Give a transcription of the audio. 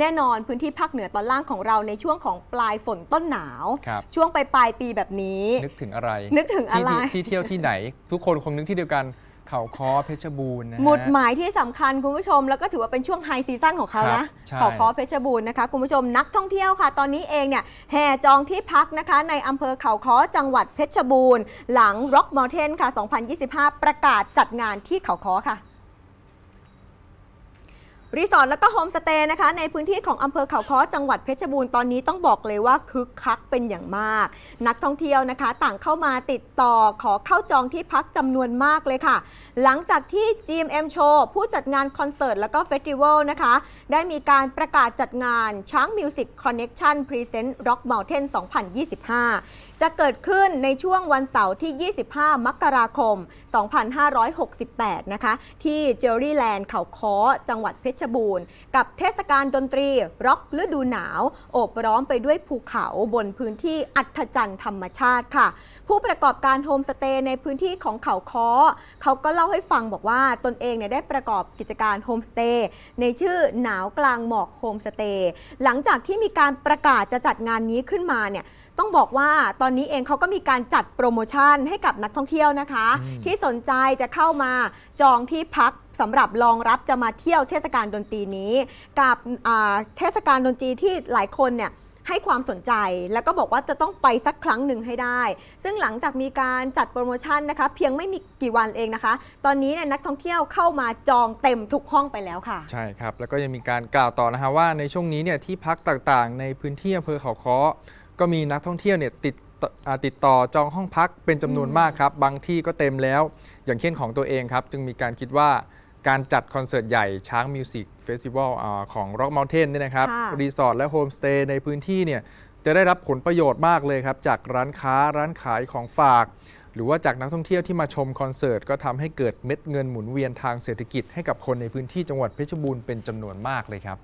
แน่นอนพื้นที่ภาคเหนือตอนล่างของเราในช่วงของปลายฝนต้นหนาว ครับ ช่วงปลายปลายๆปีแบบนี้ นึกถึงอะไรนึกถึงอะไรที่ที่ที่เที่ยวที่ไหน ทุกคนคงนึกที่เดียวกันเขาคอเพชรบูรณ์นะฮะ หมุดหมายที่สำคัญคุณผู้ชม แล้วก็ถือว่าเป็นช่วงไฮซีซั่นของเขาครันะบใช่ เขาคอเพชรบูรณ์นะคะ คุณผู้ชมนักท่องเที่ยวค่ะ ตอนนี้เองเนี่ยแห่จองที่พักนะคะ ในอำเภอเขาคอจังหวัดเพชรบูรณ์ หลัง Rock Mountain ค่ะ 2025 ประกาศจัดงานที่เขาคอค่ะ รีสอร์ทแล้วก็โฮมสเตย์นะคะในพื้นที่ของอำเภอเขาค้อจังหวัดเพชรบูรณ์ตอนนี้ต้องบอกเลยว่าคึกคักเป็นอย่างมาก นักท่องเที่ยวนะคะ ต่างเข้ามาติดต่อขอเข้าจองที่พักจำนวนมากเลยค่ะ หลังจากที่ GMM Show ผู้จัดงานคอนเสิร์ตแล้วก็เฟสติวัลนะคะ ได้มีการประกาศจัดงานช้างมิวสิกคอนเน็กชันพรีเซนต์ร็อกเมลเทน2025 จะเกิดขึ้นในช่วงวันเสาร์ที่ 25 มกราคม 2568 นะคะ ที่เจอรี่แลนด์เขาค้อจังหวัดเพชรบูรณ์ กับเทศกาลดนตรีร็อกฤดูหนาว โอบร้อมไปด้วยภูเขาบนพื้นที่อัศจรรย์ธรรมชาติค่ะ ผู้ประกอบการโฮมสเตย์ในพื้นที่ของเขาค้อ เขาก็เล่าให้ฟังบอกว่าตนเองเนี่ยได้ประกอบกิจการโฮมสเตย์ในชื่อหนาวกลางหมอกโฮมสเตย์หลังจากที่มีการประกาศจะจัดงานนี้ขึ้นมาเนี่ยต้องบอกว่าตอนนี้เองเขาก็มีการจัดโปรโมชั่นให้กับนักท่องเที่ยวนะคะอืมที่สนใจจะเข้ามาจองที่พัก สำหรับรองรับจะมาเที่ยวเทศกาลดนตรีนี้ กับเทศกาลดนตรีที่หลายคนเนี่ยให้ความสนใจแล้วก็บอกว่าจะต้องไปสักครั้งหนึ่งให้ได้ ซึ่งหลังจากมีการจัดโปรโมชั่นนะคะ เพียงไม่มีกี่วันเองนะคะ ตอนนี้เนี่ยนักท่องเที่ยวเข้ามาจองเต็มทุกห้องไปแล้วค่ะ ใช่ครับ แล้วก็ยังมีการกล่าวต่อนะฮะว่าในช่วงนี้เนี่ยที่พักต่างๆ ในพื้นที่อำเภอเขาค้อก็มีนักท่องเที่ยวเนี่ยติดต่ออ่าติดต่อจองห้องพักเป็นจำนวนมากครับ บางที่ก็เต็มแล้ว อย่างเช่นของตัวเองครับ จึงมีการคิดว่า การจัดคอนเสิร์ตใหญ่ช้างมิวสิกเฟสติวัลของ Rock Mountain เนี่ยนะครับ ค่ะ รีสอร์ทและโฮมสเตย์ในพื้นที่เนี่ยจะได้รับผลประโยชน์มากเลยครับ จากร้านค้าร้านขายของฝาก หรือว่าจากนักท่องเที่ยวที่มาชมคอนเสิร์ต ก็ทำให้เกิดเม็ดเงินหมุนเวียนทางเศรษฐกิจให้กับคนในพื้นที่จังหวัดเพชรบูรณ์เป็นจำนวนมากเลยครับ